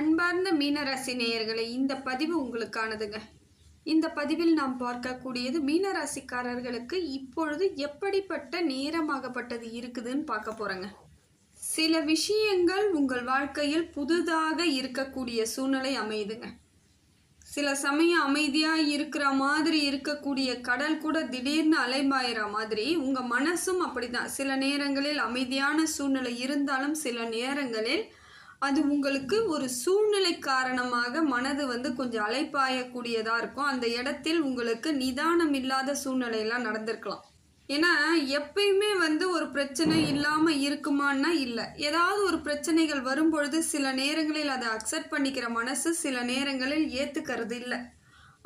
அன்பார்ந்த மீனராசி நேயர்களை இந்த பதிவு உங்களுக்கானதுங்க. இந்த பதிவில் நாம் பார்க்கக்கூடியது மீனராசிக்காரர்களுக்கு இப்பொழுது எப்படிப்பட்ட நேரமாகப்பட்டது இருக்குதுன்னு பார்க்க போகிறேங்க சில விஷயங்கள் உங்கள் வாழ்க்கையில் புதுதாக இருக்கக்கூடிய சூழ்நிலை அமையுதுங்க. சில சமயம் அமைதியாக இருக்கிற மாதிரி இருக்கக்கூடிய கடல் கூட திடீர்னு அலைபாயிற மாதிரி உங்கள் மனசும் அப்படிதான். சில நேரங்களில் அமைதியான சூழ்நிலை இருந்தாலும் சில நேரங்களில் அது உங்களுக்கு ஒரு சூழ்நிலை காரணமாக மனது வந்து கொஞ்சம் அலைப்பாயக்கூடியதாக இருக்கும். அந்த இடத்தில் உங்களுக்கு நிதானம் இல்லாத சூழ்நிலையெல்லாம் நடந்திருக்கலாம். ஏன்னா எப்பயுமே வந்து ஒரு பிரச்சனை இல்லாமல் இருக்குமான்னா இல்லை. ஏதாவது ஒரு பிரச்சனைகள் வரும்பொழுது சில நேரங்களில் அதை அக்செப்ட் பண்ணிக்கிற மனசு சில நேரங்களில் ஏற்றுக்கிறது இல்லை.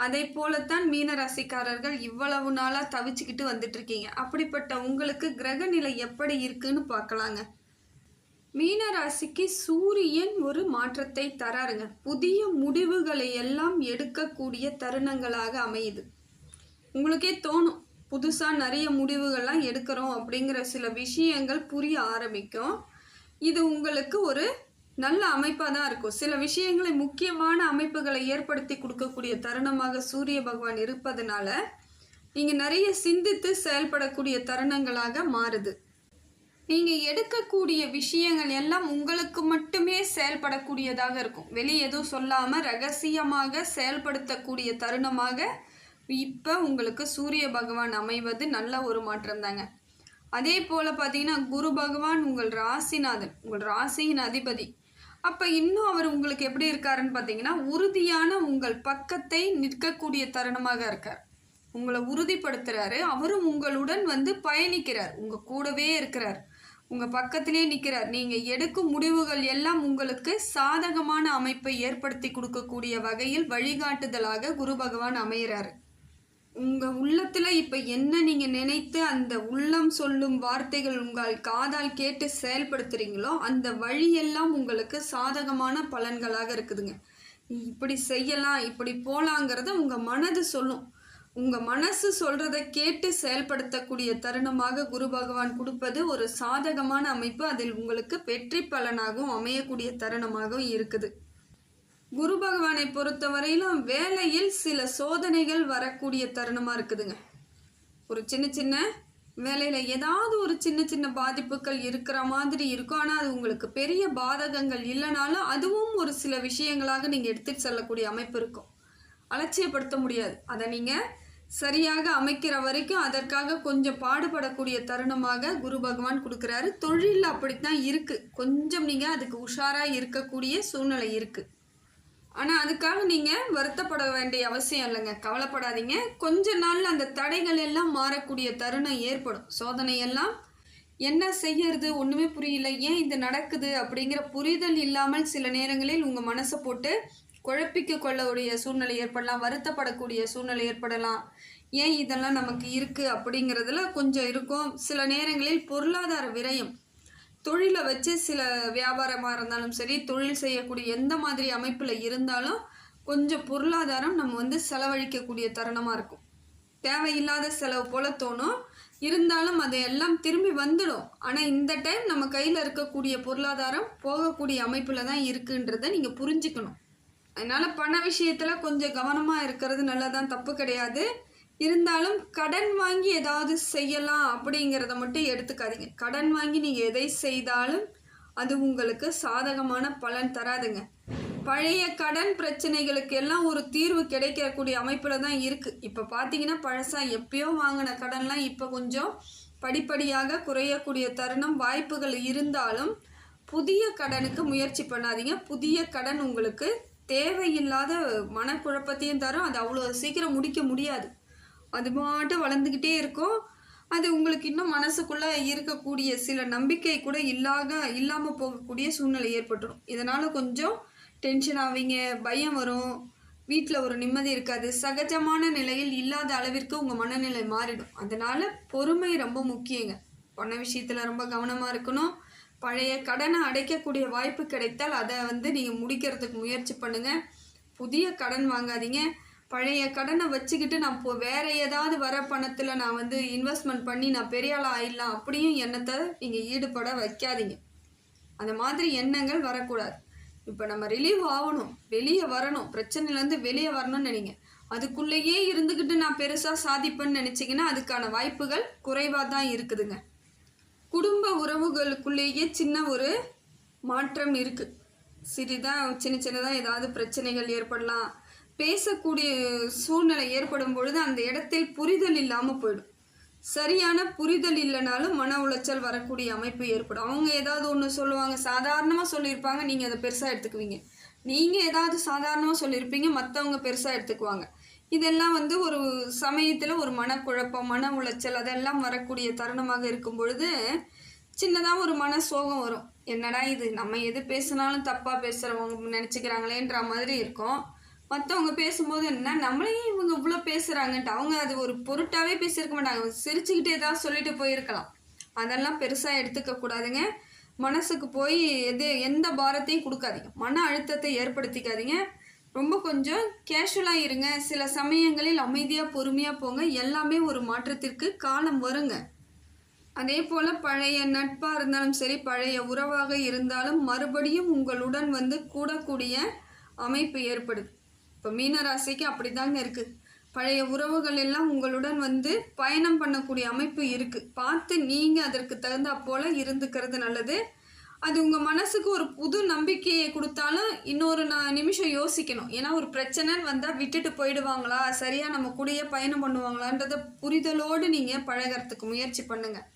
அதே போலத்தான் மீனராசிக்காரர்கள் இவ்வளவு நாளாக தவிச்சுக்கிட்டு வந்துட்டு இருக்கீங்க. அப்படிப்பட்ட உங்களுக்கு கிரக நிலை எப்படி இருக்குன்னு பார்க்கலாங்க. மீனராசிக்கு சூரியன் ஒரு மாற்றத்தை தராருங்க. புதிய முடிவுகளை எல்லாம் எடுக்கக்கூடிய தருணங்களாக அமையுது. உங்களுக்கே தோணும் புதுசாக நிறைய முடிவுகள்லாம் எடுக்கிறோம் அப்படிங்கிற சில விஷயங்கள் புரிய ஆரம்பிக்கும். இது உங்களுக்கு ஒரு நல்ல அமைப்பாக தான் இருக்கும். சில விஷயங்களை முக்கியமான அமைப்புகளை ஏற்படுத்தி கொடுக்கக்கூடிய தருணமாக சூரிய பகவான் இருப்பதனால நீங்கள் நிறைய சிந்தித்து செயல்படக்கூடிய தருணங்களாக மாறுது. நீங்கள் எடுக்கக்கூடிய விஷயங்கள் எல்லாம் உங்களுக்கு மட்டுமே செயல்படக்கூடியதாக இருக்கும். வெளியே எதுவும் சொல்லாமல் ரகசியமாக செயல்படுத்தக்கூடிய தருணமாக இப்போ உங்களுக்கு சூரிய பகவான் அமைவது நல்ல ஒரு மாற்றம் தாங்க. அதே போல் பார்த்தீங்கன்னா குரு பகவான் உங்கள் ராசிநாதன் உங்கள் ராசியின் அதிபதி. அப்போ இன்னும் அவர் உங்களுக்கு எப்படி இருக்காருன்னு பார்த்தீங்கன்னா உறுதியான உங்கள் பக்கத்தை நிற்கக்கூடிய தருணமாக இருக்கார். உங்களை உறுதிப்படுத்துகிறாரு அவரும் உங்களுடன் வந்து பயணிக்கிறார். உங்கள் கூடவே இருக்கிறார். உங்கள் பக்கத்திலே நிற்கிறார் நீங்கள் எடுக்கும் முடிவுகள் எல்லாம் உங்களுக்கு சாதகமான அமைப்பை ஏற்படுத்தி கொடுக்கக்கூடிய வகையில் வழிகாட்டுதலாக குரு பகவான் அமைகிறாரு உங்கள் உள்ளத்தில் இப்போ என்ன நீங்கள் நினைத்து அந்த உள்ளம் சொல்லும் வார்த்தைகள் உங்கள் காதால் கேட்டு செயல்படுத்துகிறீங்களோ அந்த வழியெல்லாம் உங்களுக்கு சாதகமான பலன்களாக இருக்குதுங்க. இப்படி செய்யலாம் இப்படி போகலாங்கிறத உங்கள் மனது சொல்லும். உங்கள் மனசு சொல்கிறத கேட்டு செயல்படுத்தக்கூடிய தருணமாக குரு பகவான் கொடுப்பது ஒரு சாதகமான அமைப்பு. அதில் உங்களுக்கு வெற்றி பலனாகவும் அமையக்கூடிய தருணமாகவும் இருக்குது. குரு பகவானை பொறுத்தவரையிலும் வேலையில் சில சோதனைகள் வரக்கூடிய தருணமாக இருக்குதுங்க. ஒரு சின்ன சின்ன வேலையில் ஏதாவது ஒரு சின்ன சின்ன பாதிப்புகள் இருக்கிற மாதிரி இருக்கும். ஆனால் அது உங்களுக்கு பெரிய பாதகங்கள் இல்லைனாலும் அதுவும் ஒரு சில விஷயங்களாக நீங்கள் எடுத்துட்டு செல்லக்கூடிய அமைப்பு இருக்கும். அலட்சியப்படுத்த முடியாது. அதை நீங்கள் சரியாக அமைக்கிற வரைக்கும் அதற்காக கொஞ்சம் பாடுபடக்கூடிய தருணமாக குரு பகவான் கொடுக்குறாரு. தொழிலில் அப்படித்தான் இருக்குது கொஞ்சம் நீங்கள் அதுக்கு உஷாராக இருக்கக்கூடிய சூழ்நிலை இருக்குது ஆனால் அதுக்காக நீங்கள் வருத்தப்பட வேண்டிய அவசியம் இல்லைங்க. கவலைப்படாதீங்க. கொஞ்ச நாளில் அந்த தடைகள் எல்லாம் மாறக்கூடிய தருணம் ஏற்படும். சோதனையெல்லாம் என்ன செய்யறது ஒன்றுமே புரியல. ஏன் இது நடக்குது அப்படிங்கிற புரிதல் இல்லாமல் சில நேரங்களில் உங்கள் மனசை போட்டு குழப்பிக்க கொள்ளக்கூடிய சூழ்நிலை ஏற்படலாம் வருத்தப்படக்கூடிய சூழ்நிலை ஏற்படலாம். ஏன் இதெல்லாம் நமக்கு இருக்குது அப்படிங்கிறதுல கொஞ்சம் இருக்கும். சில நேரங்களில் பொருளாதார விரயம். தொழிலை வச்சு சில வியாபாரமாக இருந்தாலும் சரி தொழில் செய்யக்கூடிய எந்த மாதிரி அமைப்பில் இருந்தாலும் கொஞ்சம் பொருளாதாரம் நம்ம வந்து செலவழிக்கக்கூடிய தருணமாக இருக்கும். தேவையில்லாத செலவு போல தோணும். இருந்தாலும் அது எல்லாம் திரும்பி வந்துடும். ஆனால் இந்த டைம் நம்ம கையில் இருக்கக்கூடிய பொருளாதாரம் போகக்கூடிய அமைப்பில் தான் இருக்குன்றதை நீங்கள் புரிஞ்சுக்கணும். அதனால் பண விஷயத்தில் கொஞ்சம் கவனமாக இருக்கிறது நல்லதான் தப்பு கிடையாது. இருந்தாலும் கடன் வாங்கி ஏதாவது செய்யலாம் அப்படிங்கிறத மட்டும் எடுத்துக்காதீங்க. கடன் வாங்கி நீங்கள் எதை செய்தாலும் அது உங்களுக்கு சாதகமான பலன் தராதுங்க. பழைய கடன் பிரச்சனைகளுக்கு எல்லாம் ஒரு தீர்வு கிடைக்கக்கூடிய அமைப்பில் தான் இருக்குது இப்போ பார்த்தீங்கன்னா பழசாக எப்பயோ வாங்கின கடன்லாம் இப்போ கொஞ்சம் படிப்படியாக குறையக்கூடிய தருணம் வாய்ப்புகள் இருந்தாலும் புதிய கடனுக்கு முயற்சி பண்ணாதீங்க. புதிய கடன் உங்களுக்கு தேவையில்லாத மனக்குழப்பத்தையும் தரும். அது அவ்வளோ சீக்கிரம் முடிக்க முடியாது. அது மாட்டு வளர்ந்துக்கிட்டே இருக்கும். அது உங்களுக்கு இன்னும் மனசுக்குள்ளே இருக்கக்கூடிய சில நம்பிக்கை கூட இல்லாத இல்லாமல் போகக்கூடிய சூழ்நிலை ஏற்பட்டுரும். இதனால் கொஞ்சம் டென்ஷன் ஆவீங்க. பயம் வரும். வீட்டில் ஒரு நிம்மதி இருக்காது. சகஜமான நிலையில் இல்லாத அளவிற்கு உங்கள் மனநிலை மாறிடும். அதனால் பொறுமை ரொம்ப முக்கியங்க. பண விஷயத்தில் ரொம்ப கவனமாக இருக்கணும். பழைய கடனை அடைக்கக்கூடிய வாய்ப்பு கிடைத்தால் அதை வந்து நீங்கள் முடிக்கிறதுக்கு முயற்சி பண்ணுங்கள் புதிய கடன் வாங்காதீங்க. பழைய கடனை வச்சுக்கிட்டு நான் இப்போ வேறு ஏதாவது வர பணத்தில் நான் வந்து இன்வெஸ்ட்மெண்ட் பண்ணி நான் பெரிய ஆளாக ஆயிடலாம் அப்படியும் எண்ணத்தை நீங்கள் ஈடுபட வைக்காதீங்க. அந்த மாதிரி எண்ணங்கள் வரக்கூடாது. இப்போ நம்ம ரிலீவ் ஆகணும். வெளியே வரணும். பிரச்சனையிலேருந்து வெளியே வரணும்னு நினைங்க. அதுக்குள்ளேயே இருந்துக்கிட்டு நான் பெருசாக சாதிப்பேன்னு நினச்சிங்கன்னா அதுக்கான வாய்ப்புகள் குறைவாக தான் இருக்குதுங்க. குடும்ப உறவுகளுக்குள்ளேயே சின்ன ஒரு மாற்றம் இருக்குது சிறிதாக சின்ன சின்னதாக ஏதாவது பிரச்சனைகள் ஏற்படலாம். பேசக்கூடிய சூழ்நிலை ஏற்படும் பொழுது அந்த இடத்தில் புரிதல் இல்லாமல் போயிடும். சரியான புரிதல் இல்லைனாலும் மன உளைச்சல் வரக்கூடிய அமைப்பு ஏற்படும். அவங்க ஏதாவது ஒன்று சொல்லுவாங்க சாதாரணமாக சொல்லியிருப்பாங்க நீங்கள் அதை பெருசாக எடுத்துக்குவீங்க. நீங்கள் ஏதாவது சாதாரணமாக சொல்லியிருப்பீங்க மற்றவங்க பெருசாக எடுத்துக்குவாங்க. இதெல்லாம் வந்து ஒரு சமயத்தில் ஒரு மனக்குழப்பம் மன உளைச்சல் அதெல்லாம் வரக்கூடிய தருணமாக இருக்கும் பொழுது சின்னதாக ஒரு மன சோகம் வரும். என்னடா இது? நம்ம எது பேசினாலும் தப்பாக பேசுகிறவங்க நினச்சிக்கிறாங்களேன்ற மாதிரி இருக்கும். மற்றவங்க பேசும்போது என்ன? நம்மளையும் இவங்க இவ்வளோ பேசுகிறாங்கன்ட்டு அவங்க அது ஒரு பொருட்டாகவே பேசியிருக்க மாட்டாங்க. சிரிச்சுக்கிட்டே தான் சொல்லிட்டு போயிருக்கலாம். அதெல்லாம் பெருசாக எடுத்துக்க கூடாதுங்க. மனசுக்கு போய் எது எந்த பாரத்தையும் கொடுக்காதீங்க. மன அழுத்தத்தை ஏற்படுத்திக்காதீங்க. ரொம்ப கொஞ்சம் கேஷுவலாக இருங்க. சில சமயங்களில் அமைதியாக பொறுமையாக போங்க. எல்லாமே ஒரு மாற்றத்திற்கு காலம் வருங்க. அதே போல் பழைய நட்பாக இருந்தாலும் சரி பழைய உறவாக இருந்தாலும் மறுபடியும் உங்களுடன் வந்து கூடக்கூடிய அமைப்பு ஏற்படுது. இப்போ மீனராசிக்கு அப்படி தாங்க இருக்குது பழைய உறவுகள் எல்லாம் உங்களுடன் வந்து பயணம் பண்ணக்கூடிய அமைப்பு இருக்குது பார்த்து நீங்கள் அதற்கு தகுந்தா போல் இருந்துக்கிறது நல்லது. அது உங்கள் மனசுக்கு ஒரு புது நம்பிக்கையை கொடுத்தாலும் இன்னொரு நான் நிமிஷம் யோசிக்கணும். ஏன்னா ஒரு பிரச்சனைன்னு வந்தால் விட்டுட்டு போயிடுவாங்களா? சரியாக நம்ம கூடயே பயணம் பண்ணுவாங்களான்றத புரிதலோடு நீங்கள் பழகிறதுக்கு முயற்சி பண்ணுங்கள்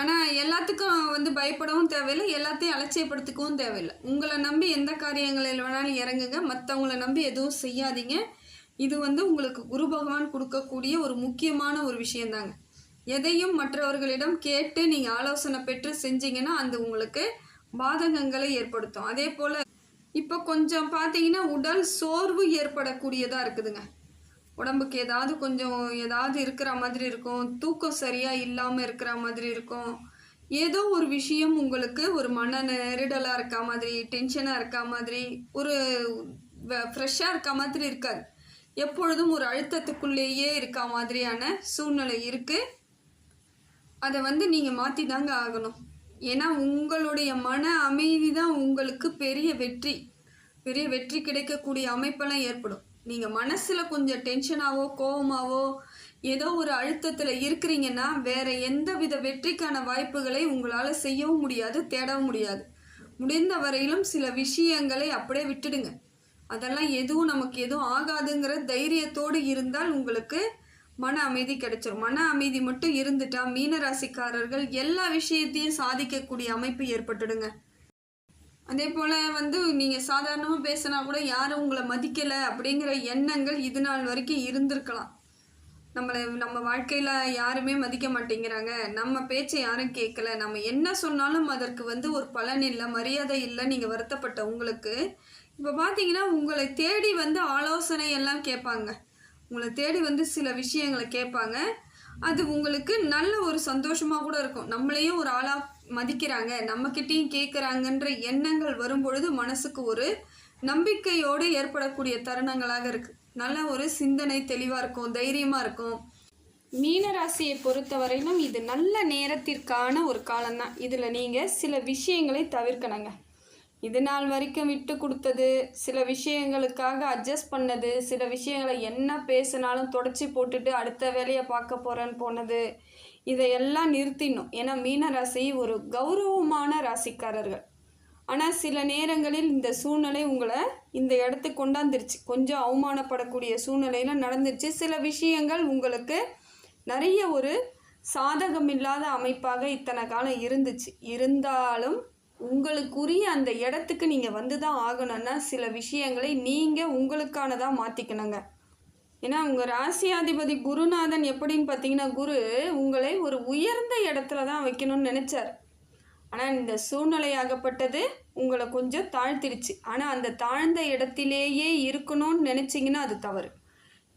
ஆனால் எல்லாத்துக்கும் வந்து பயப்படவும் தேவையில்லை. எல்லாத்தையும் அலட்சியப்படுத்திக்கவும் தேவையில்லை. உங்களை நம்பி எந்த காரியங்களில் வேணாலும் இறங்குங்க. மற்றவங்கள நம்பி எதுவும் செய்யாதீங்க. இது வந்து உங்களுக்கு குரு பகவான் கொடுக்கக்கூடிய ஒரு முக்கியமான ஒரு விஷயந்தாங்க. எதையும் மற்றவர்களிடம் கேட்டு நீங்கள் ஆலோசனை பெற்று செஞ்சீங்கன்னா அது உங்களுக்கு பாதகங்களை ஏற்படுத்தும். அதே போல் இப்போ கொஞ்சம் பார்த்தீங்கன்னா உடல் சோர்வு ஏற்படக்கூடியதாக இருக்குதுங்க. உடம்புக்கு ஏதாவது கொஞ்சம் ஏதாவது இருக்கிற மாதிரி இருக்கும். தூக்கம் சரியாக இல்லாமல் இருக்கிற மாதிரி இருக்கும். ஏதோ ஒரு விஷயம் உங்களுக்கு ஒரு மன நெருடலாக இருக்க மாதிரி டென்ஷனாக இருக்க மாதிரி ஒரு ஃப்ரெஷ்ஷாக இருக்க மாதிரி இருக்காது. எப்பொழுதும் ஒரு அழுத்தத்துக்குள்ளேயே இருக்க மாதிரியான சூழ்நிலை இருக்குது அதை வந்து நீங்கள் மாற்றி தாங்க ஆகணும். ஏன்னா உங்களுடைய மன அமைதி தான் உங்களுக்கு பெரிய வெற்றி. பெரிய வெற்றி கிடைக்கக்கூடிய அமைப்பெல்லாம் ஏற்படும். நீங்கள் மனசில் கொஞ்சம் டென்ஷனாவோ கோபமாவோ ஏதோ ஒரு அழுத்தத்தில் இருக்கிறீங்கன்னா வேறு எந்த வித வெற்றிக்கான வாய்ப்புகளை உங்களால் செய்யவும் முடியாது தேடவும் முடியாது. முடிந்த வரையிலும் சில விஷயங்களை அப்படியே விட்டுடுங்க. அதெல்லாம் எதுவும் நமக்கு எதுவும் ஆகாதுங்கிற தைரியத்தோடு இருந்தால் உங்களுக்கு மன அமைதி கிடைச்சிரும். மன அமைதி மட்டும் இருந்துட்டா மீனராசிக்காரர்கள் எல்லா விஷயத்தையும் சாதிக்கக்கூடிய அமைப்பு ஏற்பட்டுடுங்க. அதே போல் வந்து நீங்கள் சாதாரணமாக பேசினா கூட யாரும் உங்களை மதிக்கலை அப்படிங்கிற எண்ணங்கள் இது நாள் வரைக்கும் இருந்திருக்கலாம். நம்மளை நம்ம வாழ்க்கையில் யாருமே மதிக்க மாட்டேங்கிறாங்க. நம்ம பேச்சை யாரும் கேட்கல. நம்ம என்ன சொன்னாலும் அதற்கு வந்து ஒரு பலன் இல்லை மரியாதை இல்லை நீங்கள் வருத்தப்பட்ட உங்களுக்கு. இப்போ பார்த்தீங்கன்னா உங்களை தேடி வந்து ஆலோசனை எல்லாம் கேட்பாங்க. உங்களை தேடி வந்து சில விஷயங்களை கேட்பாங்க. அது உங்களுக்கு நல்ல ஒரு சந்தோஷமாக கூட இருக்கும். நம்மளையும் ஒரு ஆளாக மதிக்கிறாங்க. நம்மக்கிட்டேயும் கேட்குறாங்கன்ற எண்ணங்கள் வரும்பொழுது மனசுக்கு ஒரு நம்பிக்கையோடு ஏற்படக்கூடிய தருணங்களாக இருக்குது நல்ல ஒரு சிந்தனை தெளிவாக இருக்கும். தைரியமாக இருக்கும். மீனராசியை பொறுத்தவரையிலும் இது நல்ல நேரத்திற்கான ஒரு காலம்தான். இதில் நீங்கள் சில விஷயங்களை தவிர்க்கணுங்க. இது நாள் வரைக்கும் விட்டு கொடுத்தது சில விஷயங்களுக்காக அட்ஜஸ்ட் பண்ணது சில விஷயங்களை என்ன பேசினாலும் தொடச்சி போட்டுட்டு அடுத்த வேலையை பார்க்க போகிறேன்னு போனது. இதையெல்லாம் நிறுத்தினோம் ஏன்னா மீன ராசி ஒரு கௌரவமான ராசிக்காரர்கள். ஆனால் சில நேரங்களில் இந்த சூழ்நிலை உங்களை இந்த இடத்துக்கு கொண்டாந்துருச்சு. கொஞ்சம் அவமானப்படக்கூடிய சூழ்நிலையில் நடந்துருச்சு. சில விஷயங்கள் உங்களுக்கு நிறைய ஒரு சாதகமில்லாத அமைப்பாக இத்தனை காலம் இருந்துச்சு. இருந்தாலும் உங்களுக்குரிய அந்த இடத்துக்கு நீங்கள் வந்து தான் ஆகணும்னா சில விஷயங்களை நீங்கள் உங்களுக்கானதாக மாற்றிக்கணுங்க ஏன்னா உங்கள் ராசியாதிபதி குருநாதன் எப்படின்னு பார்த்தீங்கன்னா குரு உங்களை ஒரு உயர்ந்த இடத்துல தான் வைக்கணும்னு நினச்சார். ஆனால் இந்த சூழ்நிலையாகப்பட்டது உங்களை கொஞ்சம் தாழ்த்திடுச்சு. ஆனால் அந்த தாழ்ந்த இடத்திலேயே இருக்கணும்னு நினச்சிங்கன்னா அது தவறு.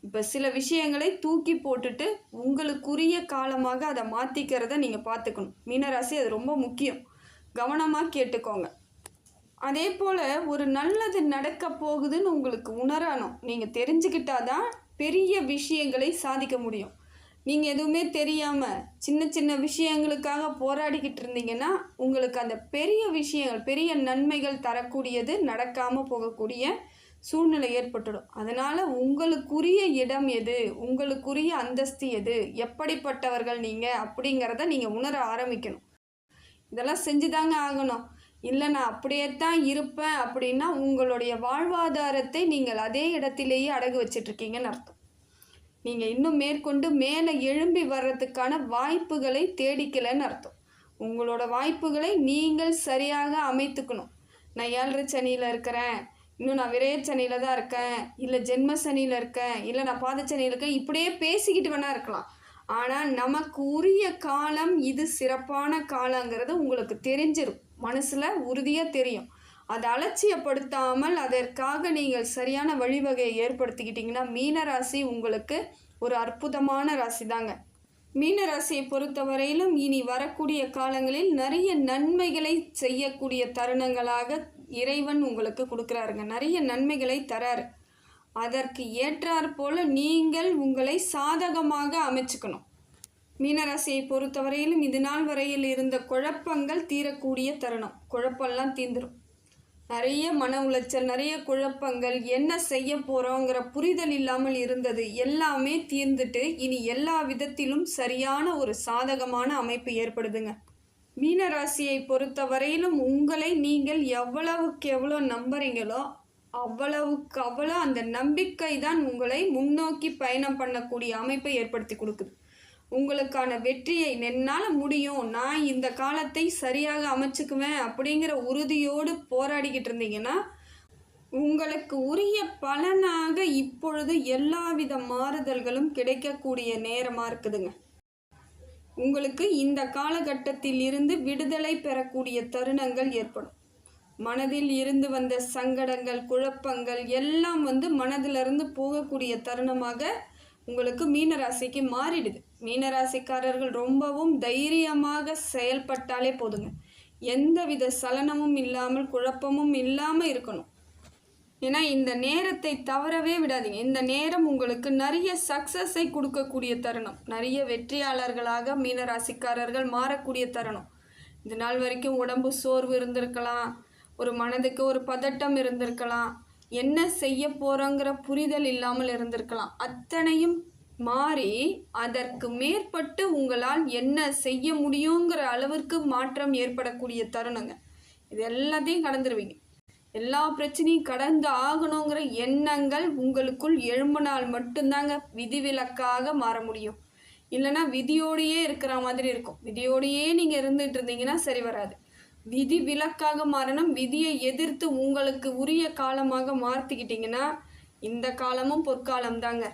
இப்போ சில விஷயங்களை தூக்கி போட்டுட்டு உங்களுக்குரிய காலமாக அதை மாற்றிக்கிறத நீங்கள் பார்த்துக்கணும் மீனராசி அது ரொம்ப முக்கியம். கவனமாக கேட்டுக்கோங்க. அதே போல் ஒரு நல்லது நடக்க போகுதுன்னு உங்களுக்கு உணரணும். நீங்கள் தெரிஞ்சுக்கிட்டாதான் பெரிய விஷயங்களை சாதிக்க முடியும். நீங்கள் எதுவுமே தெரியாமல் சின்ன சின்ன விஷயங்களுக்காக போராடிக்கிட்டு இருந்தீங்கன்னா உங்களுக்கு அந்த பெரிய விஷயங்கள் பெரிய நன்மைகள் தரக்கூடியது நடக்காமல் போகக்கூடிய சூழ்நிலை ஏற்பட்டுடும். அதனால் உங்களுக்குரிய இடம் எது? உங்களுக்குரிய அந்தஸ்து எது? எப்படிப்பட்டவர்கள் நீங்கள் அப்படிங்கிறத நீங்கள் உணர ஆரம்பிக்கணும். இதெல்லாம் செஞ்சு தாங்க ஆகணும். இல்லை நான் அப்படியே தான் இருப்பேன் அப்படின்னா உங்களுடைய வாழ்வாதாரத்தை நீங்கள் அதே இடத்திலேயே அடகு வச்சிட்ருக்கீங்கன்னு அர்த்தம். நீங்கள் இன்னும் மேற்கொண்டு மேலே எழும்பி வர்றதுக்கான வாய்ப்புகளை தேடிக்கலைன்னு அர்த்தம். உங்களோட வாய்ப்புகளை நீங்கள் சரியாக அமைத்துக்கணும். நான் ஏழரை சனியில் இருக்கிறேன். இன்னும் நான் விரயச்சனியில் தான் இருக்கேன். இல்லை ஜென்ம சனியில் இருக்கேன். இல்லை நான் பாதச்சனியில் இருக்கேன். இப்படியே பேசிக்கிட்டு வேணா இருக்கலாம். ஆனால் நமக்கு உரிய காலம் இது சிறப்பான காலங்கிறது உங்களுக்கு தெரிஞ்சிடும் மனசில் உறுதியாக தெரியும். அதை அலட்சியப்படுத்தாமல் அதற்காக நீங்கள் சரியான வழிவகையை ஏற்படுத்திக்கிட்டிங்கன்னா மீனராசி உங்களுக்கு ஒரு அற்புதமான ராசி தாங்க மீனராசியை பொறுத்தவரையிலும் இனி வரக்கூடிய காலங்களில் நிறைய நன்மைகளை செய்யக்கூடிய தருணங்களாக இறைவன் உங்களுக்கு கொடுக்குறாருங்க. நிறைய நன்மைகளை தராரு. அதற்கு ஏற்றாற்போல் நீங்கள் உங்களை சாதகமாக அமைச்சுக்கணும். மீனராசியை பொறுத்தவரையிலும் இது நாள் வரையில் இருந்த குழப்பங்கள் தீரக்கூடிய தருணம். குழப்பம்லாம் தீந்துடும் நிறைய மன உளைச்சல் நிறைய குழப்பங்கள் என்ன செய்ய போகிறோங்கிற புரிதல் இல்லாமல் இருந்தது. எல்லாமே தீர்ந்துட்டு இனி எல்லா விதத்திலும் சரியான ஒரு சாதகமான அமைப்பு ஏற்படுதுங்க. மீனராசியை பொறுத்த வரையிலும் உங்களை நீங்கள் எவ்வளவுக்கு எவ்வளோ நம்புறீங்களோ அவ்வளவுக்கு அவ்வளோ அந்த நம்பிக்கை தான் உங்களை முன்னோக்கி பயணம் பண்ணக்கூடிய அமைப்பை ஏற்படுத்தி கொடுக்குது. உங்களுக்கான வெற்றியை என்னால் முடியும். நான் இந்த காலத்தை சரியாக அமைச்சுக்குவேன் அப்படிங்கிற உறுதியோடு போராடிக்கிட்டு இருந்தீங்கன்னா உங்களுக்கு உரிய பலனாக இப்பொழுது எல்லாவித மாறுதல்களும் கிடைக்கக்கூடிய நேரமாக இருக்குதுங்க. உங்களுக்கு இந்த காலகட்டத்தில் இருந்து விடுதலை பெறக்கூடிய தருணங்கள் ஏற்படும். மனதில் இருந்து வந்த சங்கடங்கள் குழப்பங்கள் எல்லாம் வந்து மனதிலிருந்து போகக்கூடிய தருணமாக உங்களுக்கு மீனராசிக்கு மாறிடுது. மீனராசிக்காரர்கள் ரொம்பவும் தைரியமாக செயல்பட்டாலே போதுங்க. எந்தவித சலனமும் இல்லாமல் குழப்பமும் இல்லாமல் இருக்கணும். ஏன்னா இந்த நேரத்தை தவறவே விடாதீங்க. இந்த நேரம் உங்களுக்கு நிறைய சக்ஸஸை கொடுக்கக்கூடிய தருணம். நிறைய வெற்றியாளர்களாக மீனராசிக்காரர்கள் மாறக்கூடிய தருணம். இந்த நாள் வரைக்கும் உடம்பு சோர்வு இருந்திருக்கலாம். ஒரு மனதுக்கு ஒரு பதட்டம் இருந்திருக்கலாம். என்ன செய்ய போகிறோங்கிற புரிதல் இல்லாமல் இருந்திருக்கலாம். அத்தனையும் மாறி அதற்கு மேற்பட்டு உங்களால் என்ன செய்ய முடியுங்கிற அளவிற்கு மாற்றம் ஏற்படக்கூடிய தருணங்க. இது எல்லாத்தையும் கடந்துருவீங்க. எல்லா பிரச்சனையும் கடந்து ஆகணுங்கிற எண்ணங்கள் உங்களுக்குள் எழும்பினால் மட்டும்தாங்க விதிவிலக்காக மாற முடியும். இல்லைன்னா விதியோடையே இருக்கிற மாதிரி இருக்கும். விதியோடையே நீங்கள் இருந்துகிட்டு இருந்தீங்கன்னா சரி வராது. விதி விலக்காக மாறணும். விதியை எதிர்த்து உங்களுக்கு உரிய காலமாக மாற்றிக்கிட்டிங்கன்னா இந்த காலமும் பொற்காலம் தாங்க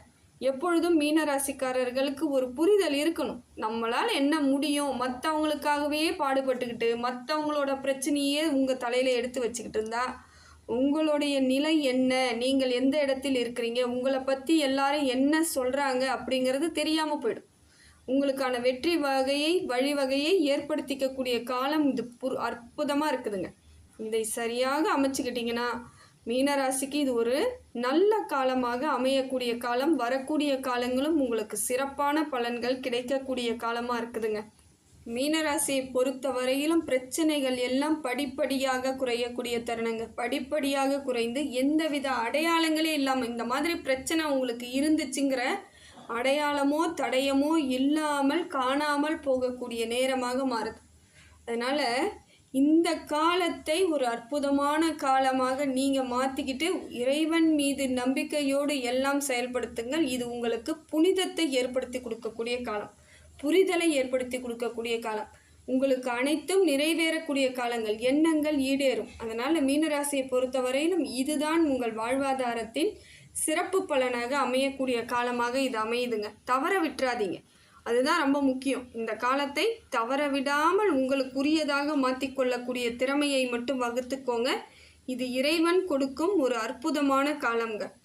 எப்பொழுதும் மீனராசிக்காரர்களுக்கு ஒரு புரிதல் இருக்கணும். நம்மளால் என்ன முடியும்? மற்றவங்களுக்காகவே பாடுபட்டுக்கிட்டு மற்றவங்களோட பிரச்சனையே உங்கள் தலையில் எடுத்து வச்சுக்கிட்டு இருந்தா உங்களுடைய நிலை என்ன? நீங்கள் எந்த இடத்தில் இருக்கிறீங்க? உங்களை பற்றி எல்லாரும் என்ன சொல்கிறாங்க அப்படிங்கிறது தெரியாமல் போயிடும். உங்களுக்கான வெற்றி வகையை வழிவகையை ஏற்படுத்திக்கக்கூடிய காலம் இது புர் அற்புதமாக இருக்குதுங்க. இதை சரியாக அமைச்சுக்கிட்டிங்கன்னா மீனராசிக்கு இது ஒரு நல்ல காலமாக அமையக்கூடிய காலம் வரக்கூடிய காலங்களும் உங்களுக்கு சிறப்பான பலன்கள் கிடைக்கக்கூடிய காலமாக இருக்குதுங்க. மீனராசியை பொறுத்த வரையிலும் பிரச்சனைகள் எல்லாம் படிப்படியாக குறையக்கூடிய தருணங்க. படிப்படியாக குறைந்து எந்தவித அடையாளங்களே இல்லாமல் இந்த மாதிரி பிரச்சனை உங்களுக்கு இருந்துச்சுங்கிற அடையாளமோ தடயமோ இல்லாமல் காணாமல் போகக்கூடிய நேரமாக மாறுது. அதனால் இந்த காலத்தை ஒரு அற்புதமான காலமாக நீங்கள் மாற்றிக்கிட்டு இறைவன் மீது நம்பிக்கையோடு எல்லாம் செயல்படுத்துங்கள். இது உங்களுக்கு புனிதத்தை ஏற்படுத்தி கொடுக்கக்கூடிய காலம். புரிதலை ஏற்படுத்தி கொடுக்கக்கூடிய காலம். உங்களுக்கு அனைத்தும் நிறைவேறக்கூடிய காலங்கள். எண்ணங்கள் ஈடேறும். அதனால் மீனராசியை பொறுத்தவரையிலும் இதுதான் உங்கள் வாழ்வாதாரத்தின் சிறப்பு பலனாக அமையக்கூடிய காலமாக இது அமையுதுங்க. தவற விட்டுறாதீங்க. அதுதான் ரொம்ப முக்கியம். இந்த காலத்தை தவற விடாமல் உங்களுக்குரியதாக மாற்றிக்கொள்ளக்கூடிய திறமையை மட்டும் வகுத்துக்கோங்க. இது இறைவன் கொடுக்கும் ஒரு அற்புதமான காலங்க